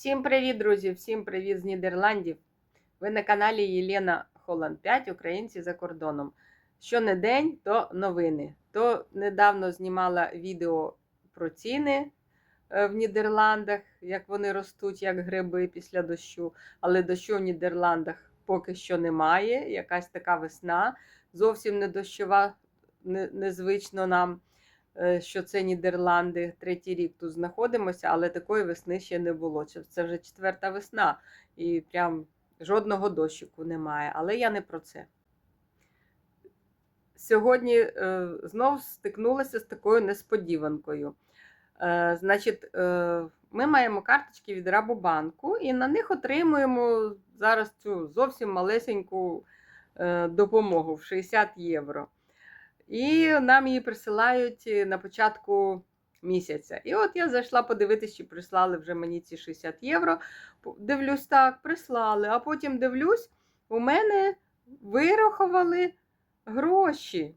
Всім привіт, друзі! Всім привіт з Нідерландів. Ви на каналі Єлена Холланд 5 Українці за кордоном. Що не день, то новини. То недавно знімала відео про ціни е, в Нідерландах, як вони ростуть, як гриби після дощу. Але дощу в Нідерландах поки що немає. Якась така весна. Зовсім не дощова, незвично нам що це Нідерланди, третій рік тут знаходимося, але такої весни ще не було. Це- вже четверта весна, і прям жодного дощику немає. Але я не про це. Сьогодні е, знов стикнулася з такою несподіванкою. Е, значить, е, ми маємо карточки від Рабобанку, і на них отримуємо зараз цю зовсім малесеньку е, допомогу в 60 євро. І нам її присилають е, на початку місяця. І от я зайшла подивитися, чи прислали вже мені ці 60 євро. Дивлюсь, так, прислали. А потім дивлюсь, у мене вирахували гроші.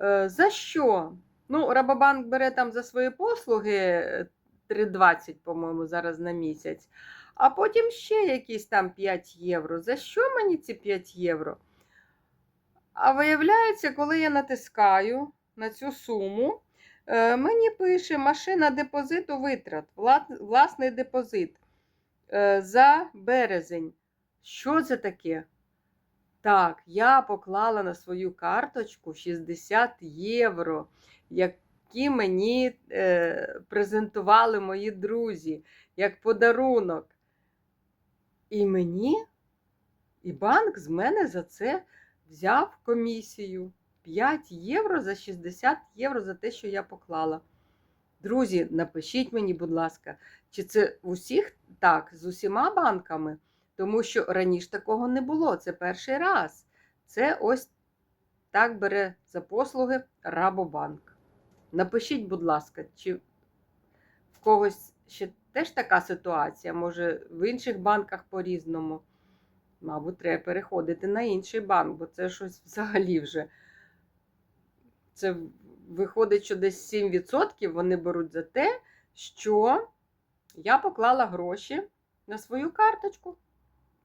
Е, за що? Ну, Рабобанк бере там за свої послуги е, 3,20, по-моєму, зараз на місяць. А потім ще якісь там 5 євро. За що мені ці 5 євро? А виявляється, коли я натискаю на цю суму, е, мені пише машина депозиту витрат, власний депозит е, за березень. Що це таке? Так, я поклала на свою карточку 60 євро, які мені е, презентували мої друзі як подарунок. І мені, і банк з мене за це взяв комісію 5 євро за 60 євро за те, що я поклала. Друзі, напишіть мені, будь ласка, чи це в усіх так, з усіма банками? Тому що раніше такого не було. Це перший раз. Це ось так бере за послуги Рабобанк. Напишіть, будь ласка, чи в когось ще теж така ситуація, може в інших банках по-різному. Мабуть, треба переходити на інший банк, бо це щось взагалі вже. Це виходить, що десь 7% вони беруть за те, що я поклала гроші на свою карточку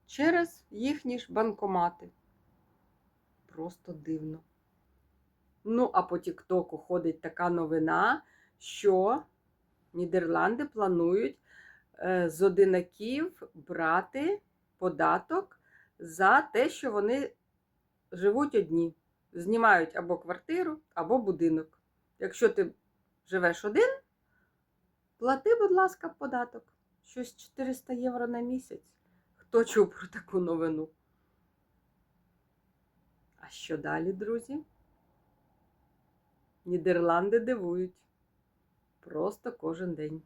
через їхні ж банкомати. Просто дивно. Ну, а по Тіктоку ходить така новина, що Нідерланди планують е, з одинаків брати податок за те, що вони живуть одні. Знімають або квартиру, або будинок. Якщо ти живеш один, плати, будь ласка, податок. Щось 400 євро на місяць. Хто чув про таку новину? А що далі, друзі? Нідерланди дивують. Просто кожен день.